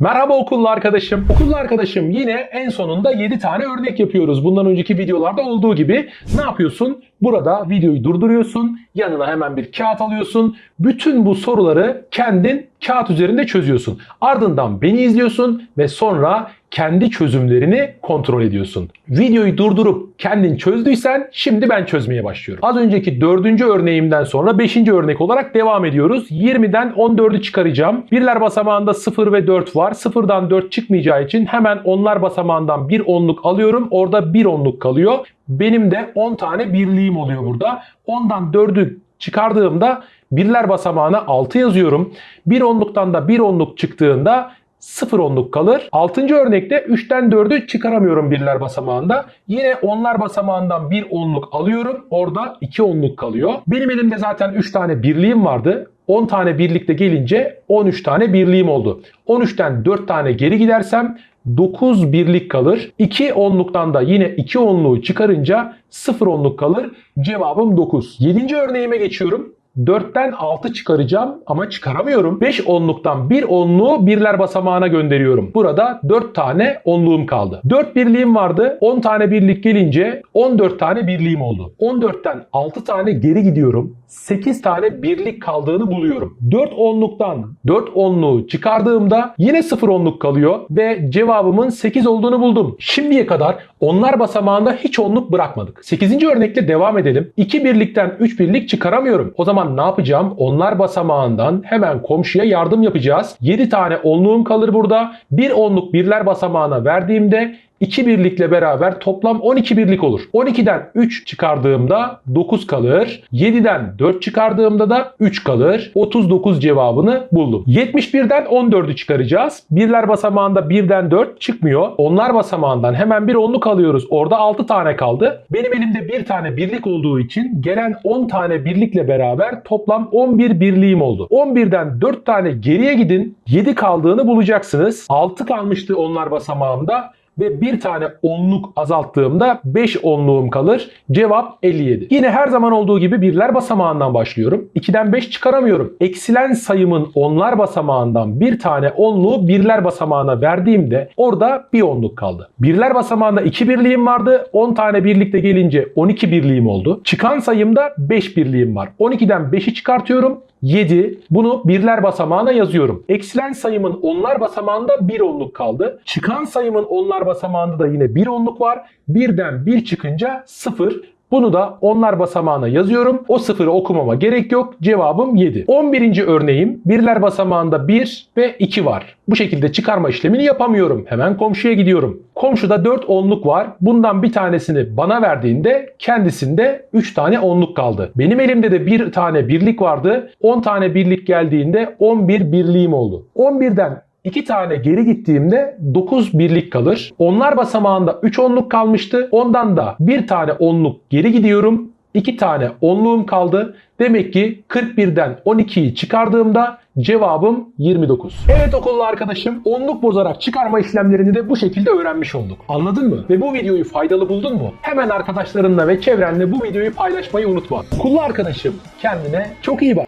Merhaba okullu arkadaşım. Okullu arkadaşım yine en sonunda 7 tane örnek yapıyoruz. Bundan önceki videolarda olduğu gibi ne yapıyorsun? Burada videoyu durduruyorsun. Yanına hemen bir kağıt alıyorsun. Bütün bu soruları kendin kağıt üzerinde çözüyorsun. Ardından beni izliyorsun ve sonra kendi çözümlerini kontrol ediyorsun. Videoyu durdurup kendin çözdüysen şimdi ben çözmeye başlıyorum. Az önceki dördüncü örneğimden sonra beşinci örnek olarak devam ediyoruz. 20'den 14'ü çıkaracağım. Birler basamağında 0 ve 4 var. 0'dan 4 çıkmayacağı için hemen onlar basamağından bir onluk alıyorum. Orada bir onluk kalıyor. Benim de 10 tane birliğim oluyor burada. 10'dan 4'ü çıkardığımda birler basamağına 6 yazıyorum. Bir onluktan da bir onluk çıktığında 0 onluk kalır. 6. örnekte 3'ten 4'ü çıkaramıyorum birler basamağında. Yine onlar basamağından bir onluk alıyorum. Orada 2 onluk kalıyor. Benim elimde zaten 3 tane birliğim vardı. 10 tane birlikte gelince 13 tane birliğim oldu. 13'ten 4 tane geri gidersem 9 birlik kalır. 2 onluktan da yine 2 onluğu çıkarınca 0 onluk kalır. Cevabım 9. 7. örneğime geçiyorum. 4'ten 6 çıkaracağım ama çıkaramıyorum. 5 onluktan 1 onluğu birler basamağına gönderiyorum. Burada 4 tane onluğum kaldı. 4 birliğim vardı. 10 tane birlik gelince 14 tane birliğim oldu. 14'ten 6 tane geri gidiyorum. 8 tane birlik kaldığını buluyorum. 4 onluktan 4 onluğu çıkardığımda yine 0 onluk kalıyor ve cevabımın 8 olduğunu buldum. Şimdiye kadar onlar basamağında hiç onluk bırakmadık. 8. örnekle devam edelim. 2 birlikten 3 birlik çıkaramıyorum. O zaman ne yapacağım? Onlar basamağından hemen komşuya yardım yapacağız. 7 tane onluğum kalır burada. Bir onluk birler basamağına verdiğimde 2 birlikle beraber toplam 12 birlik olur. 12'den 3 çıkardığımda 9 kalır. 7'den 4 çıkardığımda da 3 kalır. 39 cevabını buldum. 71'den 14'ü çıkaracağız. Birler basamağında 1'den 4 çıkmıyor. Onlar basamağından hemen bir onluk alıyoruz. Orada 6 tane kaldı. Benim elimde bir tane birlik olduğu için gelen 10 tane birlikle beraber toplam 11 birliğim oldu. 11'den 4 tane geriye gidin. 7 kaldığını bulacaksınız. 6 kalmıştı onlar basamağımda ve bir tane onluk azalttığımda 5 onluğum kalır. Cevap 57. Yine her zaman olduğu gibi birler basamağından başlıyorum. 2'den 5 çıkaramıyorum. Eksilen sayımın onlar basamağından bir tane onluğu birler basamağına verdiğimde orada bir onluk kaldı. Birler basamağında 2 birliğim vardı. 10 tane birlikte gelince 12 birliğim oldu. Çıkan sayımda 5 birliğim var. 12'den 5'i çıkartıyorum. 7. Bunu birler basamağına yazıyorum. Eksilen sayımın onlar basamağında bir onluk kaldı. Çıkan sayımın onlar basamağında da yine bir onluk var. Birden 1 çıkınca 0. Bunu da onlar basamağına yazıyorum. O sıfırı okumama gerek yok. Cevabım 7. 11. örneğim birler basamağında 1 ve 2 var. Bu şekilde çıkarma işlemini yapamıyorum. Hemen komşuya gidiyorum. Komşuda 4 onluk var. Bundan bir tanesini bana verdiğinde kendisinde 3 tane onluk kaldı. Benim elimde de bir tane birlik vardı. 10 tane birlik geldiğinde 11 birliğim oldu. 11'den 2 tane geri gittiğimde 9 birlik kalır. Onlar basamağında 3 onluk kalmıştı. Ondan da bir tane onluk geri gidiyorum. 2 tane onluğum kaldı. Demek ki 41'den 12'yi çıkardığımda cevabım 29. Evet okullu arkadaşım onluk bozarak çıkarma işlemlerini de bu şekilde öğrenmiş olduk. Anladın mı? Ve bu videoyu faydalı buldun mu? Hemen arkadaşlarınla ve çevrenle bu videoyu paylaşmayı unutma. Okullu arkadaşım kendine çok iyi bak.